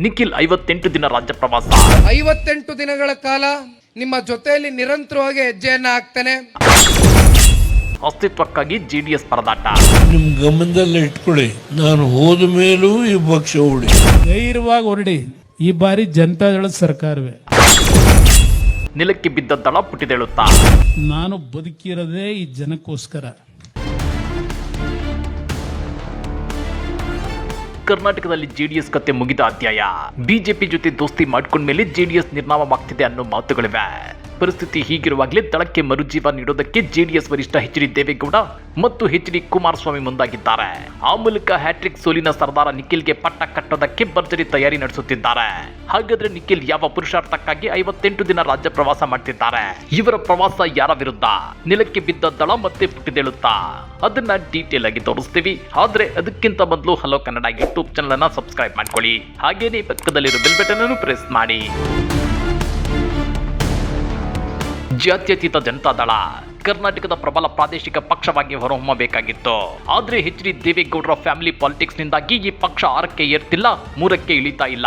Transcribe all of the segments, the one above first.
ನಿಖಿಲ್ ಐವತ್ತೆಂಟು ದಿನ ರಾಜ್ಯ ಪ್ರವಾಸ. ಐವತ್ತೆಂಟು ದಿನಗಳ ಕಾಲ ನಿಮ್ಮ ಜೊತೆಯಲ್ಲಿ ನಿರಂತರವಾಗಿ ಹೆಜ್ಜೆಯನ್ನ ಹಾಕ್ತೇನೆ. ಅಸ್ತಿತ್ವಕ್ಕಾಗಿ ಜೆಡಿಎಸ್ ಪರದಾಟ. ನಿಮ್ ಗಮನದಲ್ಲಿ ಇಟ್ಕೊಳ್ಳಿ. ನಾನು ಹೋದ ಮೇಲೂ ಈ ಪಕ್ಷ ಓಡಿ. ಧೈರ್ಯವಾಗಿ ಹೊರಡಿ. ಈ ಬಾರಿ ಜನತಾದಳ ಸರ್ಕಾರವೇ. ನೆಲಕ್ಕೆ ಬಿದ್ದ ದಳ ಪುಟಿದೇಳುತ್ತಾ. ನಾನು ಬದುಕಿರೋದೇ ಈ ಜನಕ್ಕೋಸ್ಕರ. ಕರ್ನಾಟಕದಲ್ಲಿ ಜೆಡಿಎಸ್ ಕತೆ ಮುಗಿದ ಅಧ್ಯಾಯ. ಬಿಜೆಪಿ ಜೊತೆ ದೋಸ್ತಿ ಮಾಡ್ಕೊಂಡ್ಮೇಲೆ ಜೆಡಿಎಸ್ ನಿರ್ನಾಮವಾಗ್ತಿದೆ ಅನ್ನೋ ಮಾತುಗಳಿವೆ. ಪರಿಸ್ಥಿತಿ ಹೀಗಿರುವಾಗಲೇ ದಳಕ್ಕೆ ಮರುಜೀವ ನೀಡೋದಕ್ಕೆ ಜೆಡಿಎಸ್ ವರಿಷ್ಠ ಎಚ್ ಡಿ ದೇವೇಗೌಡ ಮತ್ತು ಎಚ್ ಡಿ ಕುಮಾರಸ್ವಾಮಿ ಮುಂದಾಗಿದ್ದಾರೆ. ಆ ಮೂಲಕ ಹ್ಯಾಟ್ರಿಕ್ ಸೋಲಿನ ಸರ್ದಾರ ನಿಖಿಲ್ಗೆ ಪಟ್ಟ ಕಟ್ಟೋದಕ್ಕೆ ಭರ್ಜರಿ ತಯಾರಿ ನಡೆಸುತ್ತಿದ್ದಾರೆ. ಹಾಗಾದ್ರೆ ನಿಖಿಲ್ ಯಾವ ಪುರುಷಾರ್ಥಕ್ಕಾಗಿ ಐವತ್ತೆಂಟು ದಿನ ರಾಜ್ಯ ಪ್ರವಾಸ ಮಾಡ್ತಿದ್ದಾರೆ? ಇವರ ಪ್ರವಾಸ ಯಾರ ವಿರುದ್ಧ? ನೆಲಕ್ಕೆ ಬಿದ್ದ ದಳ ಮತ್ತೆ ಪುಟ್ಟಿದೇಳುತ್ತಾ? ಅದನ್ನ ಡೀಟೇಲ್ ಆಗಿ ತೋರಿಸ್ತೀವಿ. ಆದ್ರೆ ಅದಕ್ಕಿಂತ ಮೊದಲು ಹಲೋ ಕನ್ನಡ ಯೂಟ್ಯೂಬ್ ಚಾನಲ್ ಅನ್ನ ಸಬ್ಸ್ಕ್ರೈಬ್ ಮಾಡ್ಕೊಳ್ಳಿ. ಹಾಗೇನೇ ಪಕ್ಕದಲ್ಲಿರೋ ಬೆಲ್ ಬಟನ್ ಅನ್ನು ಪ್ರೆಸ್ ಮಾಡಿ. ಜಾತ್ಯತೀತ ಜನತಾದಳ ಕರ್ನಾಟಕದ ಪ್ರಬಲ ಪ್ರಾದೇಶಿಕ ಪಕ್ಷವಾಗಿ ಹೊರಹೊಮ್ಮಬೇಕಾಗಿತ್ತು. ಆದ್ರೆ ಎಚ್ ಡಿ ದೇವೇಗೌಡರ ಫ್ಯಾಮಿಲಿ ಪಾಲಿಟಿಕ್ಸ್ ನಿಂದಾಗಿ ಈ ಪಕ್ಷ ಆರಕ್ಕೆ ಏರ್ತಿಲ್ಲ, ಮೂರಕ್ಕೆ ಇಳಿತಾ ಇಲ್ಲ.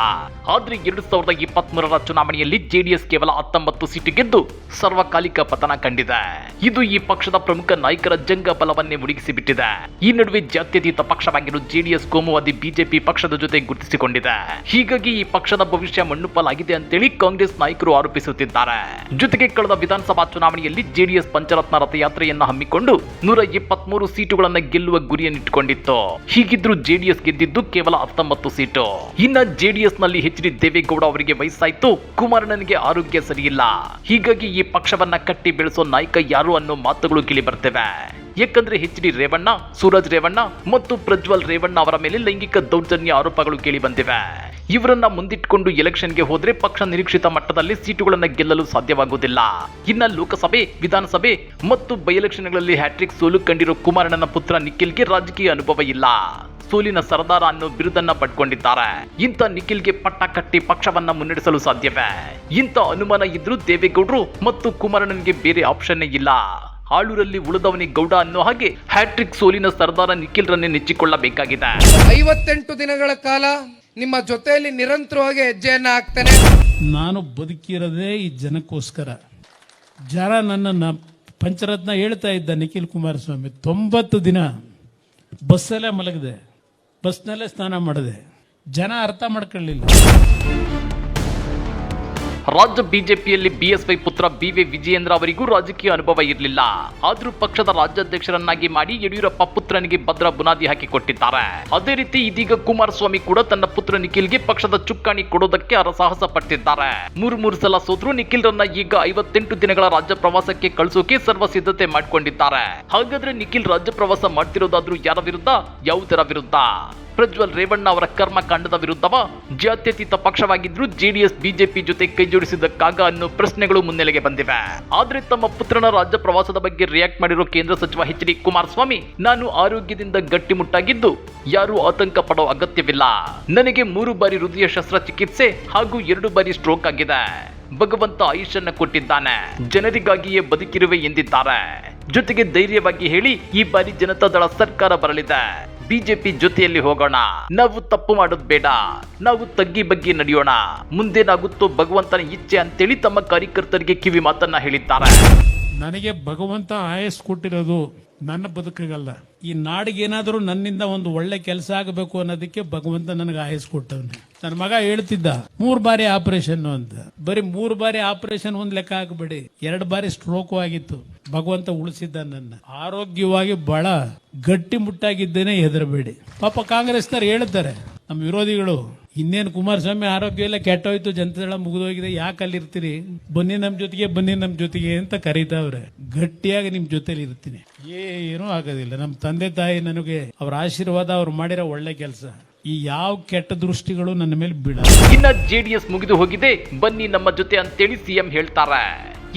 ಆದ್ರೆ ಎರಡು ಸಾವಿರದ ಇಪ್ಪತ್ತ್ ಮೂರರ ಚುನಾವಣೆಯಲ್ಲಿ ಜೆಡಿಎಸ್ ಕೇವಲ ಹತ್ತೊಂಬತ್ತು ಸೀಟು ಗೆದ್ದು ಸರ್ವಕಾಲಿಕ ಪತನ ಕಂಡಿದೆ. ಇದು ಈ ಪಕ್ಷದ ಪ್ರಮುಖ ನಾಯಕರ ಜಂಗ ಬಲವನ್ನೇ ಮುಳುಗಿಸಿಬಿಟ್ಟಿದೆ. ಈ ನಡುವೆ ಜಾತ್ಯತೀತ ಪಕ್ಷವಾಗಿರುವ ಜೆಡಿಎಸ್ ಕೋಮುವಾದಿ ಬಿಜೆಪಿ ಪಕ್ಷದ ಜೊತೆ ಗುರುತಿಸಿಕೊಂಡಿದೆ. ಹೀಗಾಗಿ ಈ ಪಕ್ಷದ ಭವಿಷ್ಯ ಮಣ್ಣುಪಾಲಾಗಿದೆ ಅಂತೇಳಿ ಕಾಂಗ್ರೆಸ್ ನಾಯಕರು ಆರೋಪಿಸುತ್ತಿದ್ದಾರೆ. ಜೊತೆಗೆ ಕಳೆದ ವಿಧಾನಸಭಾ ಚುನಾವಣೆಯಲ್ಲಿ ಜೆಡಿಎಸ್ ಪಂಚರತ್ನ ರಥಯಾತ್ರೆಯನ್ನ ಹಮ್ಮಿಕೊಂಡು ನೂರ ಇಪ್ಪತ್ಮೂರು ಸೀಟುಗಳನ್ನ ಗೆಲ್ಲುವ ಗುರಿಯನ್ನಿಟ್ಟುಕೊಂಡಿತ್ತು. ಹೀಗಿದ್ರು ಜೆಡಿಎಸ್ ಗೆದ್ದಿದ್ದು ಕೇವಲ ಹತ್ತೊಂಬತ್ತು ಸೀಟು. ಇನ್ನ ಜೆಡಿಎಸ್ನಲ್ಲಿ ಎಚ್ ಡಿ ದೇವೇಗೌಡ ಅವರಿಗೆ ವಯಸ್ಸಾಯ್ತು. ಕುಮಾರಣ್ಣನಿಗೆ ಆರೋಗ್ಯ ಸರಿಯಿಲ್ಲ. ಹೀಗಾಗಿ ಈ ಪಕ್ಷವನ್ನ ಕಟ್ಟಿ ಬೆಳೆಸೋ ನಾಯಕ ಯಾರು ಅನ್ನೋ ಮಾತುಗಳು ಕೇಳಿ ಬರ್ತವೆ. ಯಾಕಂದ್ರೆ ಎಚ್ ಡಿ ರೇವಣ್ಣ, ಸೂರಜ್ ರೇವಣ್ಣ ಮತ್ತು ಪ್ರಜ್ವಲ್ ರೇವಣ್ಣ ಅವರ ಮೇಲೆ ಲೈಂಗಿಕ ದೌರ್ಜನ್ಯ ಆರೋಪಗಳು ಕೇಳಿ ಬಂದಿವೆ. ಇವರನ್ನ ಮುಂದಿಟ್ಕೊಂಡು ಎಲೆಕ್ಷನ್ಗೆ ಹೋದ್ರೆ ಪಕ್ಷ ನಿರೀಕ್ಷಿತ ಮಟ್ಟದಲ್ಲಿ ಸೀಟುಗಳನ್ನ ಗೆಲ್ಲಲು ಸಾಧ್ಯವಾಗುವುದಿಲ್ಲ. ಇನ್ನ ಲೋಕಸಭೆ, ವಿಧಾನಸಭೆ ಮತ್ತು ಬೈ ಎಲೆಕ್ಷನ್ಗಳಲ್ಲಿ ಹ್ಯಾಟ್ರಿಕ್ ಸೋಲು ಕಂಡಿರೋ ಕುಮಾರಣ್ಣನ ಪುತ್ರ ನಿಖಿಲ್ಗೆ ರಾಜಕೀಯ ಅನುಭವ ಇಲ್ಲ. ಸೋಲಿನ ಸರದಾರ ಅನ್ನೋ ಬಿರುದನ್ನ ಪಡ್ಕೊಂಡಿದ್ದಾರೆ. ಇಂಥ ನಿಖಿಲ್ಗೆ ಪಟ್ಟ ಕಟ್ಟಿ ಪಕ್ಷವನ್ನ ಮುನ್ನಡೆಸಲು ಸಾಧ್ಯವೇ? ಇಂಥ ಅನುಮಾನ ಇದ್ರೂ ದೇವೇಗೌಡರು ಮತ್ತು ಕುಮಾರಣ್ಣನಿಗೆ ಬೇರೆ ಆಪ್ಷನ್ನೇ ಇಲ್ಲ. ಆಳೂರಲ್ಲಿ ಉಳಿದವನಿ ಗೌಡ ಅನ್ನೋ ಹಾಗೆ ಹ್ಯಾಟ್ರಿಕ್ ಸೋಲಿನ ಸರ್ದಾರ ನಿಖಿಲ್ರನ್ನೇ ನೆಚ್ಚಿಕೊಳ್ಳಬೇಕಾಗಿದೆ. ಐವತ್ತೆಂಟು ದಿನಗಳ ಕಾಲ ನಿಮ್ಮ ಜೊತೆಯಲ್ಲಿ ನಿರಂತರವಾಗಿ ಹೆಜ್ಜೆಯನ್ನ ಹಾಕ್ತೇನೆ. ನಾನು ಬದುಕಿರೋದೇ ಈ ಜನಕ್ಕೋಸ್ಕರ. ಜನ ನನ್ನನ್ನು ಪಂಚರತ್ನ ಹೇಳ್ತಾ ಇದ್ದ ನಿಖಿಲ್ ಕುಮಾರಸ್ವಾಮಿ ತೊಂಬತ್ತು ದಿನ ಬಸ್ಸಲ್ಲೇ ಮಲಗಿದೆ. ಬಸ್ನಲ್ಲೇ ಸ್ನಾನ ಮಾಡಿದೆ. ಜನ ಅರ್ಥ ಮಾಡ್ಕೊಳ್ಳಿಲ್ಲ. ರಾಜ್ಯ ಬಿಜೆಪಿಯಲ್ಲಿ ಬಿಎಸ್ವೈ ಪುತ್ರ ಬಿವಿ ವಿಜಯೇಂದ್ರ ಅವರಿಗೂ ರಾಜಕೀಯ ಅನುಭವ ಇರಲಿಲ್ಲ. ಆದರೂ ಪಕ್ಷದ ರಾಜ್ಯಾಧ್ಯಕ್ಷರನ್ನಾಗಿ ಮಾಡಿ ಯಡಿಯೂರಪ್ಪ ಪುತ್ರನಿಗೆ ಭದ್ರ ಬುನಾದಿ ಹಾಕಿಕೊಟ್ಟಿದ್ದಾರೆ. ಅದೇ ರೀತಿ ಇದೀಗ ಕುಮಾರಸ್ವಾಮಿ ಕೂಡ ತನ್ನ ಪುತ್ರ ನಿಖಿಲ್ಗೆ ಪಕ್ಷದ ಚುಕ್ಕಾಣಿ ಕೊಡೋದಕ್ಕೆ ಅರಸಾಹಸ ಪಟ್ಟಿದ್ದಾರೆ. ಮೂರು ಮೂರು ಸಲ ಸೋತ್ರು ನಿಖಿಲ್ರನ್ನ ಈಗ ಐವತ್ತೆಂಟು ದಿನಗಳ ರಾಜ್ಯ ಪ್ರವಾಸಕ್ಕೆ ಕಳಿಸೋಕೆ ಸರ್ವ ಸಿದ್ಧತೆ ಮಾಡಿಕೊಂಡಿದ್ದಾರೆ. ಹಾಗಾದ್ರೆ ನಿಖಿಲ್ ರಾಜ್ಯ ಪ್ರವಾಸ ಮಾಡ್ತಿರೋದಾದ್ರೂ ಯಾರ ವಿರುದ್ಧ? ಯಾವುದರ ವಿರುದ್ಧ? ಪ್ರಜ್ವಲ್ ರೇವಣ್ಣ ಅವರ ಕರ್ಮಕಾಂಡದ ವಿರುದ್ಧವ? ಜಾತ್ಯತೀತ ಪಕ್ಷವಾಗಿದ್ರು ಜೆಡಿಎಸ್, ಬಿಜೆಪಿ ಜೊತೆ ಕೈ ಜೋಡಿಸಿದ್ದಕ್ಕಾಗ ಅನ್ನೋ ಪ್ರಶ್ನೆಗಳು ಮುನ್ನೆಲೆಗೆ ಬಂದಿವೆ. ಆದ್ರೆ ತಮ್ಮ ಪುತ್ರನ ರಾಜ್ಯ ಪ್ರವಾಸದ ಬಗ್ಗೆ ರಿಯಾಕ್ಟ್ ಮಾಡಿರೋ ಕೇಂದ್ರ ಸಚಿವ ಎಚ್ ಡಿ ಕುಮಾರಸ್ವಾಮಿ, ನಾನು ಆರೋಗ್ಯದಿಂದ ಗಟ್ಟಿಮುಟ್ಟಾಗಿದ್ದು ಯಾರೂ ಆತಂಕ ಪಡೋ ಅಗತ್ಯವಿಲ್ಲ. ನನಗೆ ಮೂರು ಬಾರಿ ಹೃದಯ ಶಸ್ತ್ರಚಿಕಿತ್ಸೆ ಹಾಗೂ ಎರಡು ಬಾರಿ ಸ್ಟ್ರೋಕ್ ಆಗಿದೆ. ಭಗವಂತ ಆಯುಷನ್ನ ಕೊಟ್ಟಿದ್ದಾನೆ. ಜನರಿಗಾಗಿಯೇ ಬದುಕಿರುವೆ ಎಂದಿದ್ದಾರೆ. ಜೊತೆಗೆ ಧೈರ್ಯವಾಗಿ ಹೇಳಿ ಈ ಬಾರಿ ಜನತಾದಳ ಸರ್ಕಾರ ಬರಲಿದೆ. ಬಿಜೆಪಿ ಜೊತೆಯಲ್ಲಿ ಹೋಗೋಣ. ನಾವು ತಪ್ಪು ಮಾಡೋದು ಬೇಡ. ನಾವು ತಗ್ಗಿ ಬಗ್ಗಿ ನಡೆಯೋಣ. ಮುಂದೇನಾಗುತ್ತೋ ಭಗವಂತನ ಇಚ್ಛೆ ಅಂತೇಳಿ ತಮ್ಮ ಕಾರ್ಯಕರ್ತರಿಗೆ ಕಿವಿ ಮಾತನ್ನ ಹೇಳಿದ್ದಾರೆ. ನನಗೆ ಭಗವಂತ ಆಯಸ್ ಕೊಟ್ಟಿರೋದು ನನ್ನ ಬದುಕಿಗಲ್ಲ. ಈ ನಾಡಿಗೆ ಏನಾದರೂ ನನ್ನಿಂದ ಒಂದು ಒಳ್ಳೆ ಕೆಲಸ ಆಗಬೇಕು ಅನ್ನೋದಕ್ಕೆ ಭಗವಂತ ನನಗೆ ಆಯಸ್ ಕೊಟ್ಟವನೆ. ನನ್ನ ಮಗ ಹೇಳ್ತಿದ್ದ, ಮೂರು ಬಾರಿ ಆಪರೇಷನ್ ಅಂತ. ಬರೀ ಮೂರು ಬಾರಿ ಆಪರೇಷನ್ ಒಂದ್ ಲೆಕ್ಕ ಹಾಕಬೇಡಿ. ಎರಡು ಬಾರಿ ಸ್ಟ್ರೋಕ್ ಆಗಿತ್ತು. ಭಗವಂತ ಉಳಿಸಿದ್ದ ನನ್ನ. ಆರೋಗ್ಯವಾಗಿ ಬಹಳ ಗಟ್ಟಿ ಮುಟ್ಟಾಗಿದ್ದೇನೆ ಹೆದರಬೇಡಿ. ಪಾಪ ಕಾಂಗ್ರೆಸ್ನವ್ರು ಹೇಳ್ತಾರೆ, ನಮ್ಮ ವಿರೋಧಿಗಳು ಇನ್ನೇನು ಕುಮಾರಸ್ವಾಮಿ ಆರೋಗ್ಯ ಎಲ್ಲ ಕೆಟ್ಟೋಯ್ತು ಜನತಾದಳ ಮುಗಿದೋಗಿದೆ, ಯಾಕೆ ಅಲ್ಲಿರ್ತೀರಿ? ಬನ್ನಿ ನಮ್ಮ ಜೊತೆಗೆ, ಬನ್ನಿ ನಮ್ಮ ಜೊತೆಗೆ ಅಂತ ಕರೀತಾವ್ರೆ. ಗಟ್ಟಿಯಾಗಿ ನಿಮ್ಮ ಜೊತೆಲಿ ಇರ್ತೀನಿ. ಏನೂ ಆಗೋದಿಲ್ಲ. ನಮ್ಮ ತಂದೆ ತಾಯಿ ನನಗೆ ಅವ್ರ ಆಶೀರ್ವಾದ ಅವ್ರು ಮಾಡಿರೋ ಒಳ್ಳೆ ಕೆಲಸ. ಈ ಯಾವ ಕೆಟ್ಟ ದೃಷ್ಟಿಗಳು ನನ್ನ ಮೇಲೆ ಬೀಳ ಇನ್ನ ಎಸ್ ಮುಗಿದು ಹೋಗಿದೆ. ಬನ್ನಿ ನಮ್ಮ ಜೊತೆ ಅಂತೇಳಿ ಸಿಎಂ ಹೇಳ್ತಾರೆ.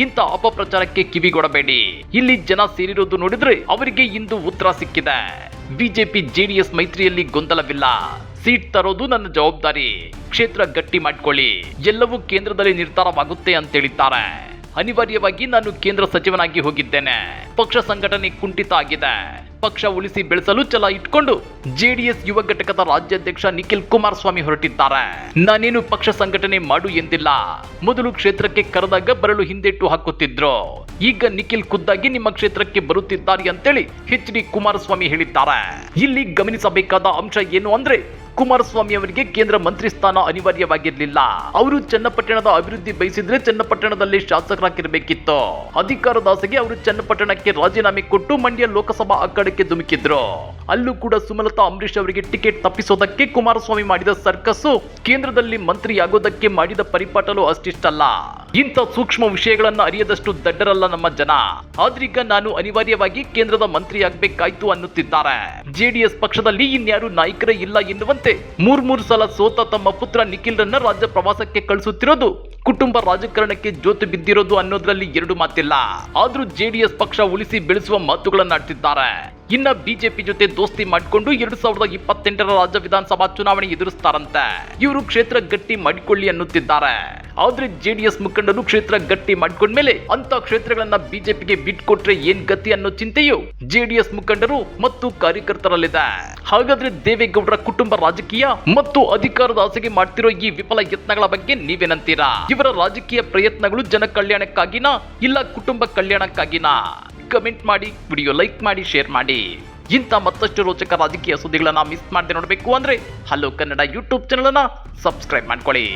ಇಂಥ ಅಪಪ್ರಚಾರಕ್ಕೆ ಕಿವಿಗೊಡಬೇಡಿ ಇಲ್ಲಿ ಜನ ಸೇರಿರೋದು ನೋಡಿದ್ರೆ ಅವರಿಗೆ ಇಂದು ಉತ್ತರ ಸಿಕ್ಕಿದೆ. ಬಿಜೆಪಿ ಜೆಡಿಎಸ್ ಮೈತ್ರಿಯಲ್ಲಿ ಗೊಂದಲವಿಲ್ಲ. ಸೀಟ್ ತರೋದು ನನ್ನ ಜವಾಬ್ದಾರಿ. ಕ್ಷೇತ್ರ ಗಟ್ಟಿ ಮಾಡ್ಕೊಳ್ಳಿ. ಎಲ್ಲವೂ ಕೇಂದ್ರದಲ್ಲಿ ನಿರ್ಧಾರವಾಗುತ್ತೆ ಅಂತ ಹೇಳಿದ್ದಾರೆ ಅನಿವಾರ್ಯವಾಗಿ ನಾನು ಕೇಂದ್ರ ಸಚಿವನಾಗಿ ಹೋಗಿದ್ದೇನೆ. ಪಕ್ಷ ಸಂಘಟನೆ ಕುಂಠಿತ ಆಗಿದೆ. ಪಕ್ಷ ಉಳಿಸಿ ಬೆಳೆಸಲು ಛಲ ಇಟ್ಕೊಂಡು ಜೆಡಿಎಸ್ ಯುವ ಘಟಕದ ರಾಜ್ಯಾಧ್ಯಕ್ಷ ನಿಖಿಲ್ ಕುಮಾರಸ್ವಾಮಿ ಹೊರಟಿದ್ದಾರೆ. ನಾನೇನು ಪಕ್ಷ ಸಂಘಟನೆ ಮಾಡು ಎಂದಿಲ್ಲ. ಮೊದಲು ಕ್ಷೇತ್ರಕ್ಕೆ ಕರೆದಾಗ ಬರಲು ಹಿಂದೆಟ್ಟು ಹಾಕುತ್ತಿದ್ರು. ಈಗ ನಿಖಿಲ್ ಖುದ್ದಾಗಿ ನಿಮ್ಮ ಕ್ಷೇತ್ರಕ್ಕೆ ಬರುತ್ತಿದ್ದಾರೆ ಅಂತೇಳಿ ಎಚ್ ಡಿ ಕುಮಾರಸ್ವಾಮಿ ಹೇಳಿದ್ದಾರೆ. ಇಲ್ಲಿ ಗಮನಿಸಬೇಕಾದ ಅಂಶ ಏನು ಅಂದ್ರೆ ಕುಮಾರಸ್ವಾಮಿ ಅವರಿಗೆ ಕೇಂದ್ರ ಮಂತ್ರಿ ಸ್ಥಾನ ಅನಿವಾರ್ಯವಾಗಿರ್ಲಿಲ್ಲ. ಅವರು ಚನ್ನಪಟ್ಟಣದ ಅಭಿವೃದ್ಧಿ ಬಯಸಿದ್ರೆ ಚನ್ನಪಟ್ಟಣದಲ್ಲಿ ಶಾಸಕರಾಗಿರ್ಬೇಕಿತ್ತು. ಅಧಿಕಾರದ ಆಸೆಗೆ ಅವರು ಚನ್ನಪಟ್ಟಣಕ್ಕೆ ರಾಜೀನಾಮೆ ಕೊಟ್ಟು ಮಂಡ್ಯ ಲೋಕಸಭಾ ಅಖಾಡಕ್ಕೆ ಧುಮುಕಿದ್ರು. ಅಲ್ಲೂ ಕೂಡ ಸುಮಲತಾ ಅಂಬರೀಶ್ ಅವರಿಗೆ ಟಿಕೆಟ್ ತಪ್ಪಿಸೋದಕ್ಕೆ ಕುಮಾರಸ್ವಾಮಿ ಮಾಡಿದ ಸರ್ಕಸ್ಸು ಕೇಂದ್ರದಲ್ಲಿ ಮಂತ್ರಿಯಾಗೋದಕ್ಕೆ ಮಾಡಿದ ಪರಿಪಾಟಲು ಅಷ್ಟಿಷ್ಟಲ್ಲ. ಇಂಥ ಸೂಕ್ಷ್ಮ ವಿಷಯಗಳನ್ನ ಅರಿಯದಷ್ಟು ದಡ್ಡರಲ್ಲ ನಮ್ಮ ಜನ. ಆದ್ರೀಗ ನಾನು ಅನಿವಾರ್ಯವಾಗಿ ಕೇಂದ್ರದ ಮಂತ್ರಿಯಾಗಬೇಕಾಯ್ತು ಅನ್ನುತ್ತಿದ್ದಾರೆ. ಜೆಡಿಎಸ್ ಪಕ್ಷದಲ್ಲಿ ಇನ್ಯಾರು ನಾಯಕರೇ ಇಲ್ಲ ಎನ್ನುವಂತೆ ಮೂರ್ ಮೂರು ಸಲ ಸೋತ ತಮ್ಮ ಪುತ್ರ ನಿಖಿಲ್ರನ್ನ ರಾಜ್ಯ ಪ್ರವಾಸಕ್ಕೆ ಕಳಿಸುತ್ತಿರೋದು. ಕುಟುಂಬ ರಾಜಕಾರಣಕ್ಕೆ ಜೋತು ಬಿದ್ದಿರೋದು ಅನ್ನೋದ್ರಲ್ಲಿ ಎರಡು ಮಾತಿಲ್ಲ. ಆದ್ರೂ ಜೆಡಿಎಸ್ ಪಕ್ಷ ಉಳಿಸಿ ಬೆಳೆಸುವ ಮಾತುಗಳನ್ನಾಡ್ತಿದ್ದಾರೆ ಇನ್ನ ಬಿಜೆಪಿ ಜೊತೆ ದೋಸ್ತಿ ಮಾಡಿಕೊಂಡು ಎರಡ್ ಸಾವಿರದ ಇಪ್ಪತ್ತೆಂಟರ ರಾಜ್ಯ ವಿಧಾನಸಭಾ ಚುನಾವಣೆ ಎದುರಿಸ್ತಾರಂತೆ. ಇವರು ಕ್ಷೇತ್ರ ಗಟ್ಟಿ ಮಾಡಿಕೊಳ್ಳಿ ಅನ್ನುತ್ತಿದ್ದಾರೆ. ಆದ್ರೆ ಜೆಡಿಎಸ್ ಮುಖಂಡರು ಕ್ಷೇತ್ರ ಗಟ್ಟಿ ಮಾಡಿಕೊಂಡ್ಮೇಲೆ ಅಂತ ಕ್ಷೇತ್ರಗಳನ್ನ ಬಿಜೆಪಿಗೆ ಬಿಟ್ಕೊಟ್ರೆ ಏನ್ ಗತಿ ಅನ್ನೋ ಚಿಂತೆಯು ಜೆಡಿಎಸ್ ಮುಖಂಡರು ಮತ್ತು ಕಾರ್ಯಕರ್ತರಲ್ಲಿದೆ. ಹಾಗಾದ್ರೆ ದೇವೇಗೌಡರ ಕುಟುಂಬ ರಾಜಕೀಯ ಮತ್ತು ಅಧಿಕಾರದ ಆಸೆಗೆ ಮಾಡ್ತಿರೋ ಈ ವಿಫಲ ಯತ್ನಗಳ ಬಗ್ಗೆ ನೀವೇನಂತೀರಾ? ಇವರ ರಾಜಕೀಯ ಪ್ರಯತ್ನಗಳು ಜನ ಕಲ್ಯಾಣಕ್ಕಾಗಿನಾ ಇಲ್ಲ ಕುಟುಂಬ ಕಲ್ಯಾಣಕ್ಕಾಗಿನಾ? ಕಮೆಂಟ್ ಮಾಡಿ, ವಿಡಿಯೋ ಲೈಕ್ ಮಾಡಿ, ಶೇರ್ ಮಾಡಿ. ಇಂಥ ಮತ್ತಷ್ಟು ರೋಚಕ ರಾಜಕೀಯ ಸುದ್ದಿಗಳನ್ನ ಮಿಸ್ ಮಾಡದೆ ನೋಡಬೇಕು ಅಂದ್ರೆ ಹಲೋ ಕನ್ನಡ ಯೂಟ್ಯೂಬ್ ಚಾನೆಲ್ ಅನ್ನ ಸಬ್ಸ್ಕ್ರೈಬ್ ಮಾಡ್ಕೊಳ್ಳಿ.